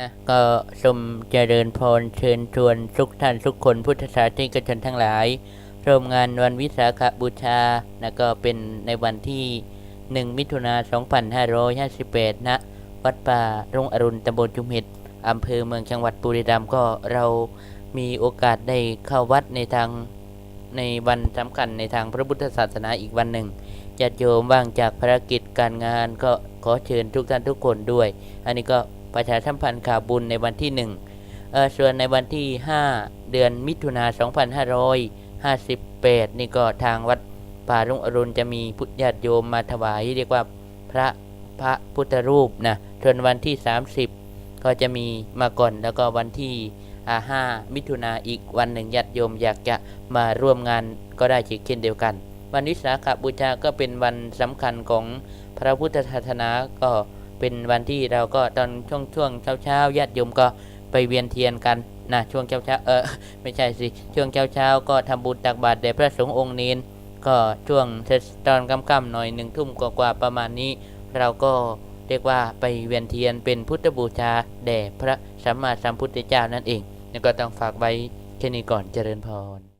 นะก็ชมเจริญพรเชิญชวนทุกท่านทุกคนพุทธศาสนิกชนทั้งหลายร่วมงานวันวิสาขบูชานะก็เป็นในวันที่ 1 มิถุนา2558ณวัดป่ารุ่งอรุณตำบลจุมเห็ดอำเภอเมืองจังหวัดบุรีรัมย์ก็เรามีโอกาสได้เข้าวัดในทางในวันสำคัญในทางพระพุทธศาสนาอีกวันหนึ่งญาติโยมว่างจากภารกิจการงานก็ขอเชิญทุกท่านทุกคนด้วย อันนี้ก็ ประชาสัมพันธ์ข่าวบุญในวันที่1เออส่วนในวันที่ 5 เดือนมิถุนา2558 นี่ก็ทางวัดป่ารุ่งอรุณจะมีพุทธญาติโยมมาถวายเรียกว่าพระพระพุทธรูปนะส่วนวันที่ 30 ก็จะมีมาก่อนแล้วก็วันที่อ่า5มิถุนาอีกวันหนึ่งญาติโยมอยากจะมาร่วมงานก็ได้เช่นเดียวกัน วันวิสาขบูชาก็เป็นวันสำคัญของพระพุทธศาสนาก็ เป็นวันที่เราก็ตอนช่วงช่วงเช้าเช้าญาติโยมก็ไปเวียนเทียนกันนะช่วงเช้าเช้าเออไม่ใช่สิช่วงเช้าเช้าก็ทำบุญตักบาตรแด่พระสงฆ์องค์เนนก็ช่วงตอนค่ำๆหน่อยหนึ่งทุ่มกว่าๆประมาณนี้ เราก็เรียกว่าไปเวียนเทียนเป็นพุทธบูชาแด่พระสัมมาสัมพุทธเจ้านั่นเองแล้วก็ต้องฝากไว้แค่นี้ก่อนเจริญพร